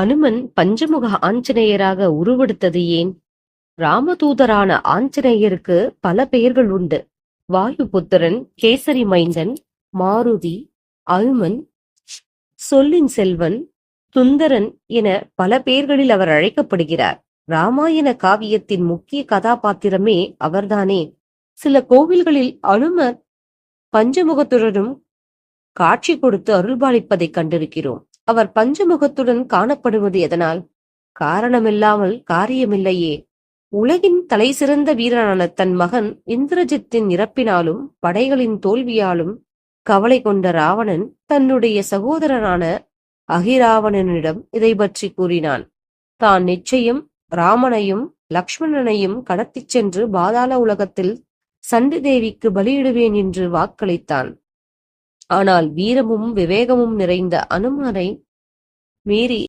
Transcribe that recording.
அனுமன் பஞ்சமுக ஆஞ்சநேயராக உருவெடுத்தது ஏன்? ராமதூதரான ஆஞ்சநேயருக்கு பல பெயர்கள் உண்டு. வாயுபுத்திரன் கேசரி மைந்தன் மாருதி அனுமன் சொல்லின் செல்வன் சுந்தரன் என பல பெயர்களில் அவர் அழைக்கப்படுகிறார். ராமாயண காவியத்தின் முக்கிய கதாபாத்திரமே அவர்தானே. சில கோவில்களில் அனுமர் பஞ்சமுகத்துடனும் காட்சி கொடுத்து அருள்பாலிப்பதைக் கண்டிருக்கிறோம். அவர் பஞ்சமுகத்துடன் காணப்படுவது எதனால்? காரணமில்லாமல் காரியமில்லையே. உலகின் தலைசிறந்த வீரனான தன் மகன் இந்திரஜித்தின் இறப்பினாலும் படைகளின் தோல்வியாலும் கவலை கொண்ட ராவணன் தன்னுடைய சகோதரனான அகிராவணனிடம் இதை பற்றி கூறினான். தான் நிச்சயம் ராமனையும் லக்ஷ்மணனையும் கடத்திச் சென்று பாதாள உலகத்தில் சண்டி தேவிக்கு பலியிடுவேன் என்று வாக்களித்தான். ஆனால் வீரமும் விவேகமும் நிறைந்த அனுமனை mary